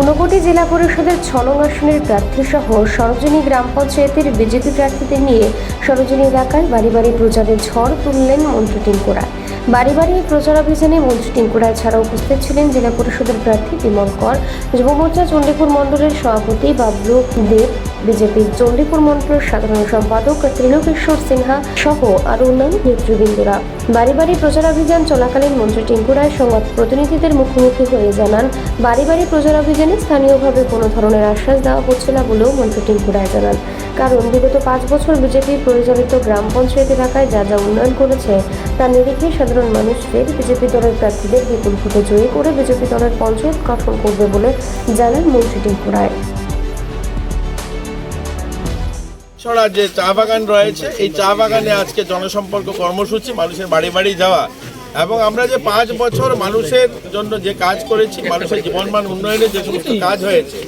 ঊনকোটি জেলা পরিষদের ছ নং আসনের প্রার্থী সহ সরোজিনী গ্রাম পঞ্চায়েতের বিজেপি প্রার্থীদের নিয়ে সরোজিনী এলাকায় বাড়ি বাড়ি প্রচারে ঝড় তুললেন মন্ত্রী টিঙ্কুরা। বাড়ি বাড়ি প্রচার অভিযানে মন্ত্রী টিঙ্কুরা ছাড়া উপস্থিত ছিলেন জেলা পরিষদের প্রার্থী বিমল কর যুব মোর্চা চণ্ডীপুর মণ্ডলের সভাপতি বাবলু দেব বিজেপির চণ্ডীপুর মণ্ডলের সাধারণ সম্পাদক ত্রিলোকেশ্বর সিনহা সহ আরও অন্যান্য নেতৃবৃন্দরা। বাড়ি বাড়ি প্রচারাভিযান চলাকালীন মন্ত্রী টিঙ্কু রায় সংবাদ প্রতিনিধিদের মুখোমুখি হয়ে জানান, বাড়ি বাড়ি প্রচারাভিযানে স্থানীয়ভাবে কোনো ধরনের আশ্বাস দেওয়া হচ্ছে না বলেও মন্ত্রী টিঙ্কু রায় জানান। কারণ বিগত পাঁচ বছর বিজেপি পরিচালিত গ্রাম পঞ্চায়েত এলাকায় যা যা উন্নয়ন করেছে তার নিরিখে সাধারণ মানুষদের বিজেপি দলের প্রার্থীদের বিপুল ভোটে জয়ী করে বিজেপি দলের পঞ্চায়েত গঠন করবে বলে জানান মন্ত্রী টিঙ্কু রায়। ছড়া যে চা বাগান রয়েছে, এই চা বাগানে আজকে জনসম্পর্ক কর্মসূচি, মানুষের বাড়ি বাড়ি যাওয়া এবং আমরা যে পাঁচ বছর মানুষের জন্য যে কাজ করেছি, মানুষের জীবনমান উন্নয়নে যে সমস্ত কাজ হয়েছে,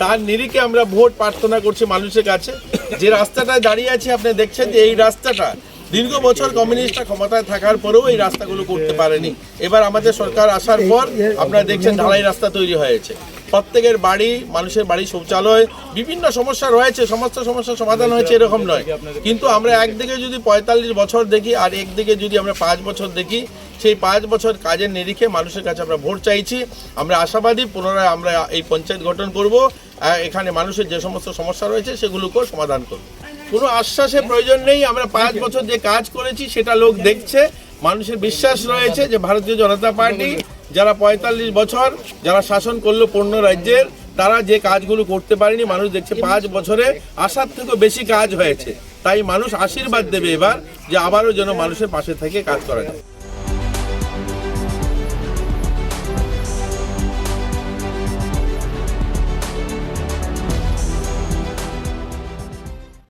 তার নিরিখে আমরা ভোট প্রার্থনা করছি মানুষের কাছে। যে রাস্তাটা দাঁড়িয়ে আছি, আপনি দেখছেন যে এই রাস্তাটা দীর্ঘ বছর কমিউনিস্টরা ক্ষমতায় থাকার পরেও এই রাস্তাগুলো করতে পারেনি। এবার আমাদের সরকার আসার পর আপনারা দেখছেন ঢালাই রাস্তা তৈরি হয়েছে। প্রত্যেকের বাড়ি, মানুষের বাড়ি শৌচালয়, বিভিন্ন সমস্যা রয়েছে, সমস্ত সমস্যার সমাধান হয়েছে এরকম নয়। কিন্তু আমরা একদিকে যদি পঁয়তাল্লিশ বছর দেখি আর একদিকে যদি আমরা পাঁচ বছর দেখি, সেই পাঁচ বছর কাজের নিরিখে মানুষের কাছে আমরা ভোট চাইছি। আমরা আশাবাদী, পুনরায় আমরা এই পঞ্চায়েত গঠন করব। এখানে মানুষের যে সমস্ত সমস্যা রয়েছে সেগুলোকেও সমাধান করব। কোনো আশ্বাসের প্রয়োজন নেই। আমরা পাঁচ বছর যে কাজ করেছি সেটা লোক দেখছে। মানুষের বিশ্বাস রয়েছে যে ভারতীয় জনতা পার্টি যারা পঁয়তাল্লিশ বছর যারা শাসন করল পূর্ণ রাজ্যের তারা যে কাজগুলো করতে পারেনি মানুষ দেখছে পাঁচ বছরে আসার থেকেও বেশি কাজ হয়েছে। তাই মানুষ আশীর্বাদ দেবে এবার যে আবারও যেন মানুষের পাশে থেকে কাজ করা যায়।